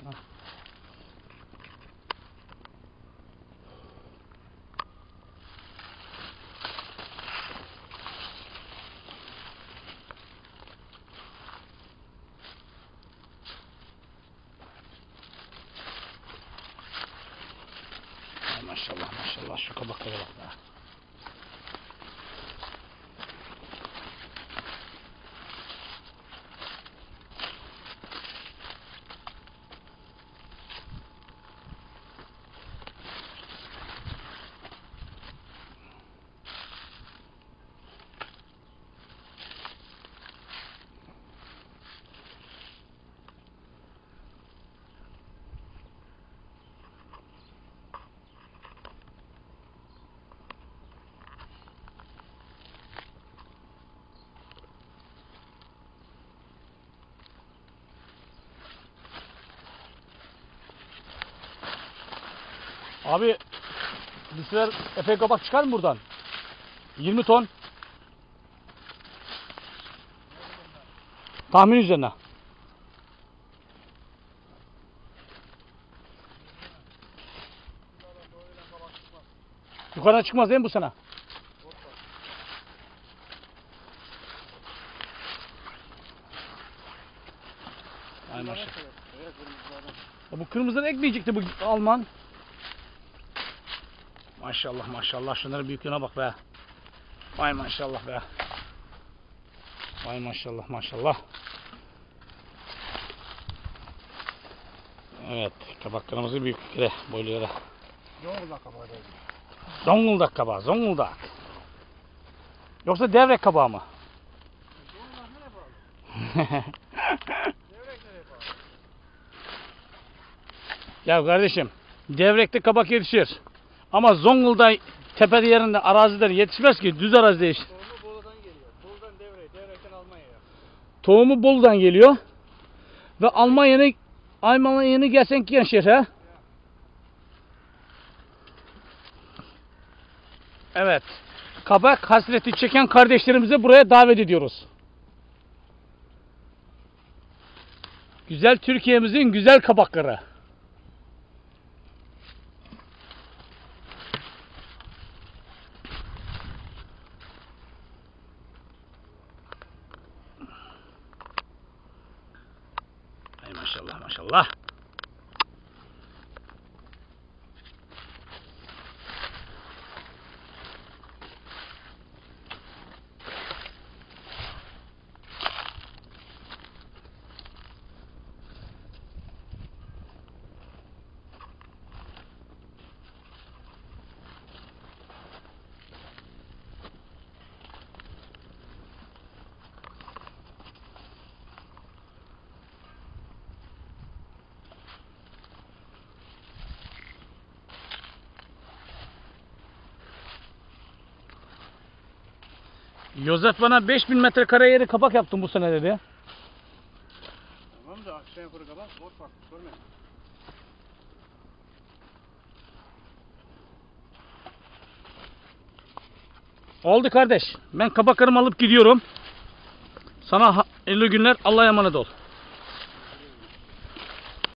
Ay maşallah maşallah. Şu kabaklara bak Abi bir sefer epey kabak çıkar mı buradan? 20 ton. Tahmin üzerine. Yukarıdan çıkmaz değil mi bu sene? Ay maşallah. Bu kırmızıdan ekmeyecekti bu Alman. Maşallah maşallah şunların büyüklüğüne bak be. Vay maşallah be. Vay maşallah maşallah. Evet kabaklarımızı büyüklükleri boyları. Zonguldak kabağı değil. Zonguldak kabağı Zonguldak. Yoksa devrek kabağı mı? Zonguldak nereye bağlı? Devrek nereye bağlı? ya kardeşim devrekte kabak yetişir. Ama Zonguldak tepede yerinde araziler yetişmez ki düz arazide yetişir. Tohumu Bolu'dan geliyor. Bolu'dan Devrek'e, Devrek'ten Almanya'ya. Tohumu Bolu'dan geliyor. Ve Almanya'nın Almanya'nı gelsen ki şehir ha? Evet. Kabak hasreti çeken kardeşlerimizi buraya davet ediyoruz. Güzel Türkiye'mizin güzel kabakları. Ay maşallah maşallah. Yozef bana 5000 metrekare yeri kapak yaptım bu sene dedi. Tamam da aşağı yukarı kabak bot bak. Görmedin. Oldu kardeş. Ben kabaklarımı alıp gidiyorum. Sana ha- hayırlı günler. Allah'a emanet ol.